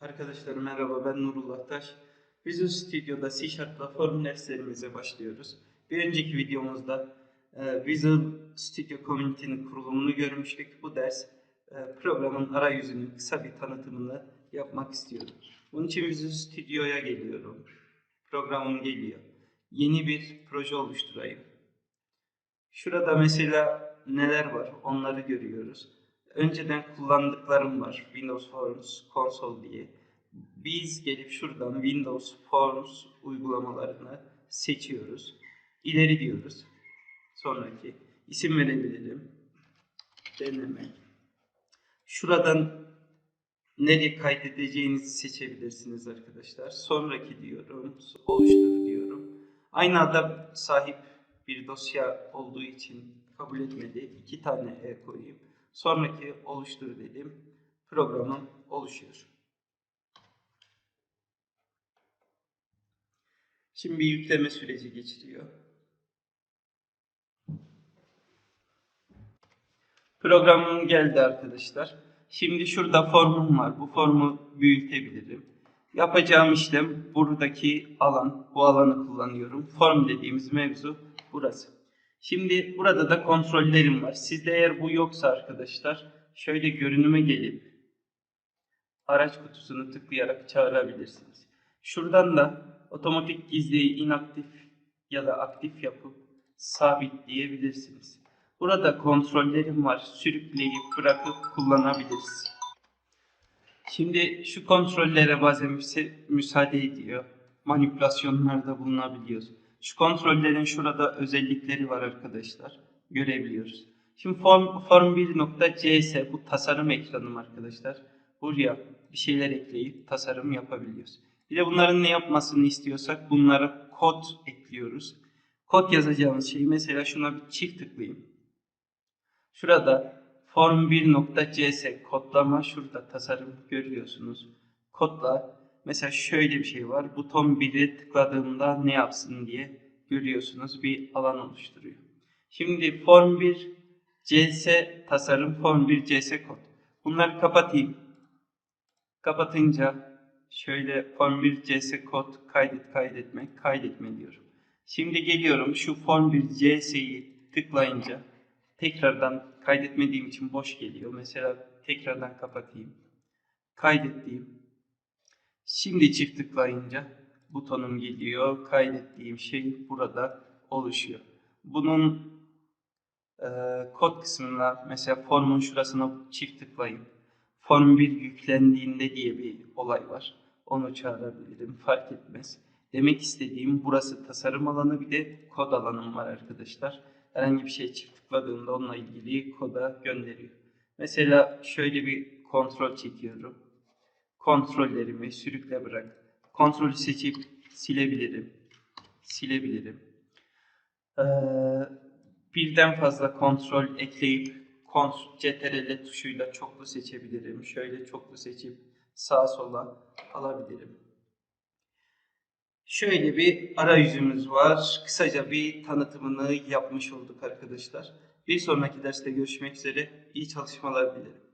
Arkadaşlar merhaba ben Nurullah Taş. Visual Studio'da C Sharp'la form derslerimize başlıyoruz. Bir önceki videomuzda e, Visual Studio Community'nin kurulumunu görmüştük. Bu ders e, programın arayüzünün kısa bir tanıtımını yapmak istiyorum. Bunun için Visual Studio'ya geliyorum. Programım geliyor. Yeni bir proje oluşturayım. Şurada mesela neler var onları görüyoruz. Önceden kullandıklarım var. Windows Forms Console diye. Biz gelip şuradan Windows Forms uygulamalarını seçiyoruz. İleri diyoruz. Sonraki isim verebilirim. Deneme. Şuradan nereye kaydedeceğinizi seçebilirsiniz arkadaşlar. Sonraki diyorum. Oluştur diyorum. Aynı ada sahip bir dosya olduğu için kabul etmedi. İki tane E koyayım. Sonraki oluştur dedim. Programım oluşuyor. Şimdi bir yükleme süreci geçiriyor. Programım geldi arkadaşlar. Şimdi şurada formum var. Bu formu büyütebilirim. Yapacağım işlem buradaki alan. Bu alanı kullanıyorum. Form dediğimiz mevzu burası. Şimdi burada da kontrollerim var. Sizde eğer bu yoksa arkadaşlar şöyle görünüme gelip araç kutusunu tıklayarak çağırabilirsiniz. Şuradan da otomatik gizliyi inaktif ya da aktif yapıp sabit diyebilirsiniz. Burada kontrollerim var. Sürükleyip bırakıp kullanabiliriz. Şimdi şu kontrollere bazen müsa- müsaade ediyor. Manipülasyonlarda bulunabiliyoruz. Şu kontrollerin şurada özellikleri var arkadaşlar. Görebiliyoruz. Şimdi form, form 1.cs bu tasarım ekranım arkadaşlar. Buraya bir şeyler ekleyip tasarım yapabiliyoruz. Bir de bunların ne yapmasını istiyorsak bunlara kod ekliyoruz. Kod yazacağımız şey mesela şuna bir çift tıklayayım. Şurada form 1.cs kodlama şurada tasarım görüyorsunuz. Kodla mesela şöyle bir şey var. Buton 1'e tıkladığımda ne yapsın diye görüyorsunuz. Bir alan oluşturuyor. Şimdi form 1 cs tasarım form 1 cs kod. Bunları kapatayım. Kapatınca şöyle form 1 cs kod kaydet kaydetme kaydetme diyorum. Şimdi geliyorum şu form 1 cs'yi tıklayınca tekrardan kaydetmediğim için boş geliyor. Mesela tekrardan kapatayım. Kaydettiğim. Şimdi çift tıklayınca butonum geliyor. Kaydettiğim şey burada oluşuyor. Bunun e, kod kısmına mesela formun şurasına çift tıklayıp form 1 yüklendiğinde diye bir olay var. Onu çağırabilirim. Fark etmez. Demek istediğim burası tasarım alanı bir de kod alanım var arkadaşlar. Herhangi bir şey çift tıkladığımda onunla ilgili koda gönderiyor. Mesela şöyle bir kontrol çekiyorum. Kontrollerimi sürükle bırak. Kontrolü seçip silebilirim. Silebilirim. Ee, birden fazla kontrol ekleyip CTRL tuşuyla çoklu seçebilirim. Şöyle çoklu seçip sağa sola alabilirim. Şöyle bir arayüzümüz var. Kısaca bir tanıtımını yapmış olduk arkadaşlar. Bir sonraki derste görüşmek üzere. İyi çalışmalar dilerim.